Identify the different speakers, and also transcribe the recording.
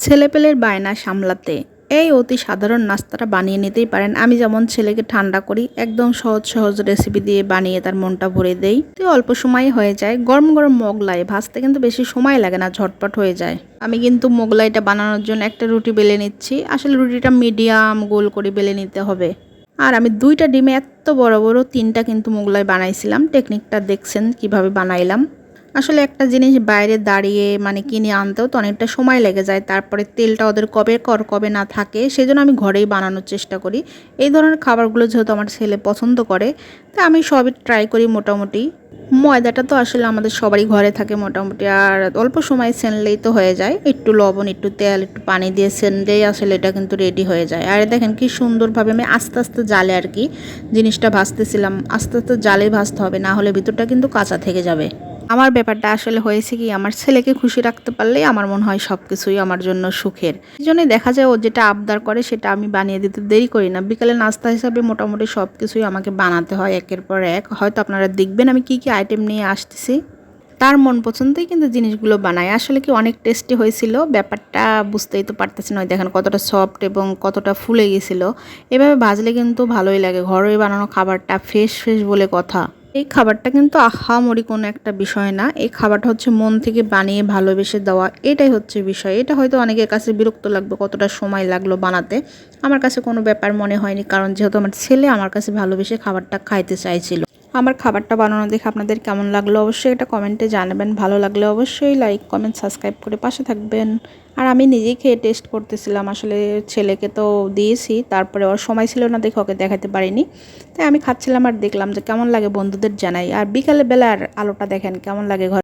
Speaker 1: ছেলেপেলের বায়না সামলাতে। এই অতি সাধারণ নাস্তাটা বানিয়ে নিতেই পারেন। আমি যেমন ছেলেকে ঠান্ডা করি, একদম সহজ সহজ রেসিপি দিয়ে বানিয়ে তার মনটা ভরে দেই। তো অল্প সময় হয়ে যায়। গরম গরম মোগলাই ভাজতে কিন্তু বেশি সময় লাগে না, ঝটপট হয়ে যায়। আমি কিন্তু মোগলাইটা বানানোর জন্য একটা রুটি বেলে নিচ্ছি। আসলে রুটিটা মিডিয়াম গোল করে বেলে নিতে হবে। আর আমি দুইটা ডিমে এত বড় বড় তিনটা কিন্তু মোগলাই বানাইছিলাম। টেকনিকটা দেখছেন কীভাবে বানাইলাম। আসলে একটা জিনিস বাইরে দাঁড়িয়ে মানে কিনে আনতেও তো অনেকটা সময় লেগে যায়। তারপরে তেলটা ওদের কবে কর, কবে না থাকে, সেজন্য আমি ঘরেই বানানোর চেষ্টা করি। এই ধরনের খাবারগুলো যেহেতু আমার ছেলে পছন্দ করে তাই আমি সবই ট্রাই করি মোটামুটি। ময়দাটা তো আসলে আমাদের সবারই ঘরে থাকে মোটামুটি, আর অল্প সময় সেনলেই তো হয়ে যায়। একটু লবণ, একটু তেল, একটু পানি দিয়ে সেনলেই আসলে এটা কিন্তু রেডি হয়ে যায়। আর দেখেন কি সুন্দরভাবে আমি আস্তে আস্তে জালে আর কি জিনিসটা ভাজতেছিলাম। আস্তে আস্তে জালে ভাজতে হবে, না হলে ভিতরটা কিন্তু কাঁচা থেকে যাবে। আমার ব্যাপারটা আসলে হয়েছে কি, আমার ছেলেকে খুশি রাখতে পারলেই আমার মনে হয় সব কিছুই আমার জন্য সুখের। এই জন্যই দেখা যায় ও যেটা আবদার করে সেটা আমি বানিয়ে দিতে দেরি করি না। বিকালে নাস্তা হিসাবে মোটামুটি সব কিছুই আমাকে বানাতে হয় একের পর এক। হয়তো আপনারা দেখবেন আমি কি কি আইটেম নিয়ে আসতেছি। তার মন পছন্দই কিন্তু জিনিসগুলো বানায় আসলে কি অনেক টেস্টি হয়েছিল, ব্যাপারটা বুঝতেই তো পারতেছি না দেখেন কতটা সফট এবং কতটা ফুলে গেছিল। এভাবে ভাজলে কিন্তু ভালোই লাগে। ঘরোই বানানো খাবারটা ফ্রেশ ফ্রেশ বলে কথা। এই খাবারটা কিন্তু আহামরি কোনো একটা বিষয় না। এই খাবারটা হচ্ছে মন থেকে বানিয়ে ভালোবেসে দেওয়া। এটাই হচ্ছে বিষয়। এটা হয়তো অনেকের কাছে বিরক্ত লাগবে, কতটা সময় লাগল বানাতে। আমার কাছে কোনো ব্যাপার মনে হয়নি, কারণ যেহেতু আমার ছেলে আমার কাছে ভালোবেসে খাবারটা খাইতে চাইছিল। আমার খাবারটা বানানো দেখে আপনাদের কেমন লাগল অবশ্যই এটা কমেন্টে জানাবেন। ভালো লাগলে অবশ্যই লাইক কমেন্ট সাবস্ক্রাইব করে পাশে থাকবেন। আর আমি নিজেই খেয়ে টেস্ট করতেছিলাম, আসলে ছেলেকে তো দিয়েছি, তারপরে ওর সময় ছিল না দেখে ওকে দেখাতে পারিনি। তাই আমি খাচ্ছিলাম আর দেখলাম যে কেমন লাগে বন্ধুদের জানাই। আর বিকালে বেলার আলোটা দেখেন, কেমন লাগে ঘর